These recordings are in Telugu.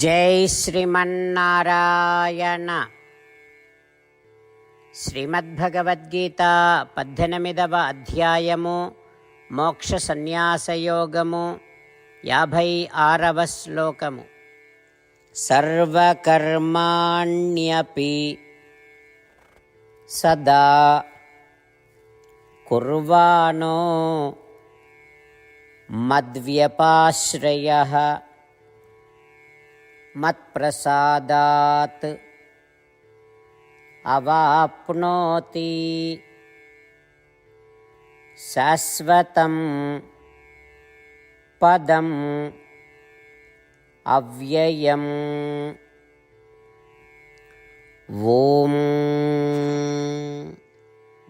జై శ్రీమన్నారాయణ. శ్రీమద్భగవద్గీత పద్దెనిమిదవ అధ్యాయము మోక్ష సన్యాసయోగము యాభై ఆరవ శ్లోకము. సర్వకర్మాణ్యపి సదా కుర్వాణో మద్వ్యపాశ్రయ. मत्प्रसादात्। अवाप्नोति। शाश्वतं पदम् अव्ययम्। ॐ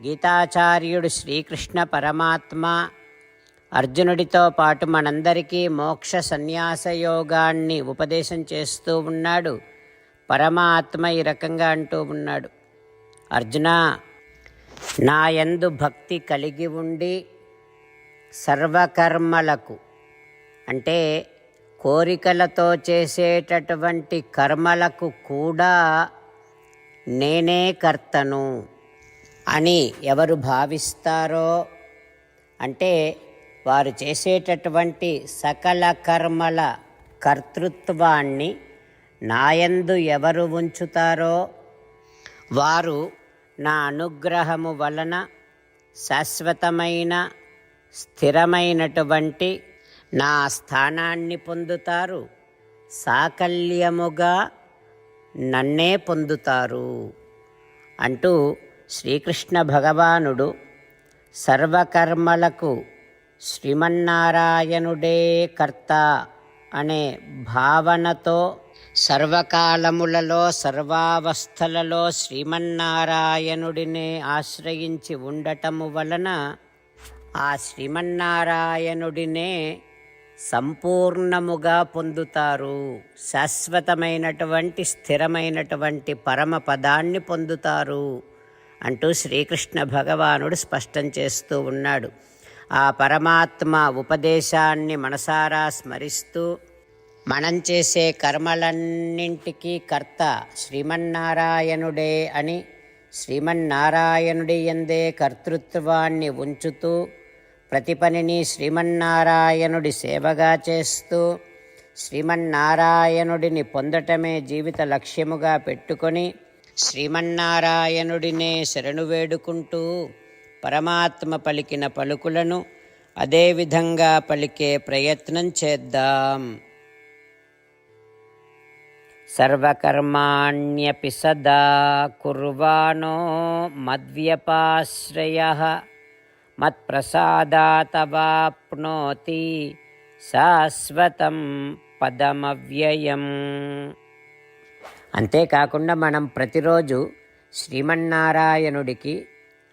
गीताचार्युड् श्रीकृष्णपरमात्मा అర్జునుడితో పాటు మనందరికీ మోక్ష సన్యాస యోగాన్ని ఉపదేశం చేస్తూ ఉన్నాడు. పరమాత్మ ఈ రకంగా అంటూ ఉన్నాడు. అర్జున నా యందు భక్తి కలిగి ఉండి సర్వకర్మలకు అంటే కోరికలతో చేసేటటువంటి కర్మలకు కూడా నేనే కర్తను అని ఎవరు భావిస్తారో అంటే వారు చేసేటటువంటి సకల కర్మల కర్తృత్వాన్ని నాయందు ఎవరు ఉంచుతారో వారు నా అనుగ్రహము వలన శాశ్వతమైన స్థిరమైనటువంటి నా స్థానాన్ని పొందుతారు. సాకల్యముగా నన్నే పొందుతారు. అంటూ శ్రీకృష్ణ భగవానుడు సర్వకర్మలకు శ్రీమన్నారాయణుడే కర్త అనే భావనతో సర్వకాలములలో సర్వావస్థలలో శ్రీమన్నారాయణుడినే ఆశ్రయించి ఉండటము వలన ఆ శ్రీమన్నారాయణుడినే సంపూర్ణముగా పొందుతారు. శాశ్వతమైనటువంటి స్థిరమైనటువంటి పరమ పదాన్ని పొందుతారు అంటూ శ్రీకృష్ణ భగవానుడు స్పష్టం చేస్తూ ఉన్నాడు. ఆ పరమాత్మ ఉపదేశాన్ని మనసారా స్మరిస్తూ మనం చేసే కర్మలన్నింటికీ కర్త శ్రీమన్నారాయణుడే అని శ్రీమన్నారాయణుడి ఎందే కర్తృత్వాన్ని ఉంచుతూ ప్రతి పనిని శ్రీమన్నారాయణుడి సేవగా చేస్తూ శ్రీమన్నారాయణుడిని పొందటమే జీవిత లక్ష్యముగా పెట్టుకొని శ్రీమన్నారాయణుడినే శరణు వేడుకుంటూ పరమాత్మ పలికిన పలుకులను అదేవిధంగా పలికే ప్రయత్నం చేద్దాం. సర్వకర్మాణ్యపి సదా కుర్వాణో మద్వ్యపాశ్రయ మత్ప్రసాదాతవాప్నోతి శాశ్వతం పదమవ్యయం. అంతేకాకుండా మనం ప్రతిరోజు శ్రీమన్నారాయణుడికి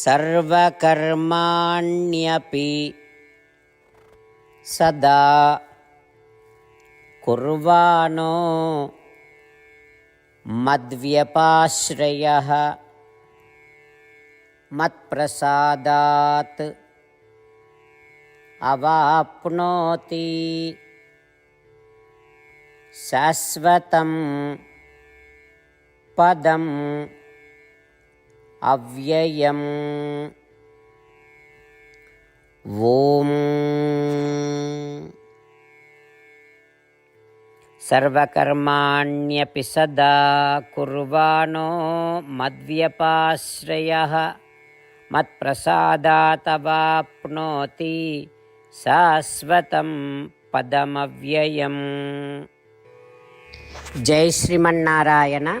सर्वकर्माण्यपि सदा कुर्वाणो मद्व्यपाश्रयः मत्प्रसादात् अवाप्नोति शाश्वतं पदम् అవ్యయం. ఓం. సర్వకర్మాణ్యపి సదా కుర్వాణో మద్వ్యపాశ్రయ. మత్ప్రసాదాతవాప్నోతి శాశ్వతం పదమవ్యయం. జై శ్రీమన్నారాయణ.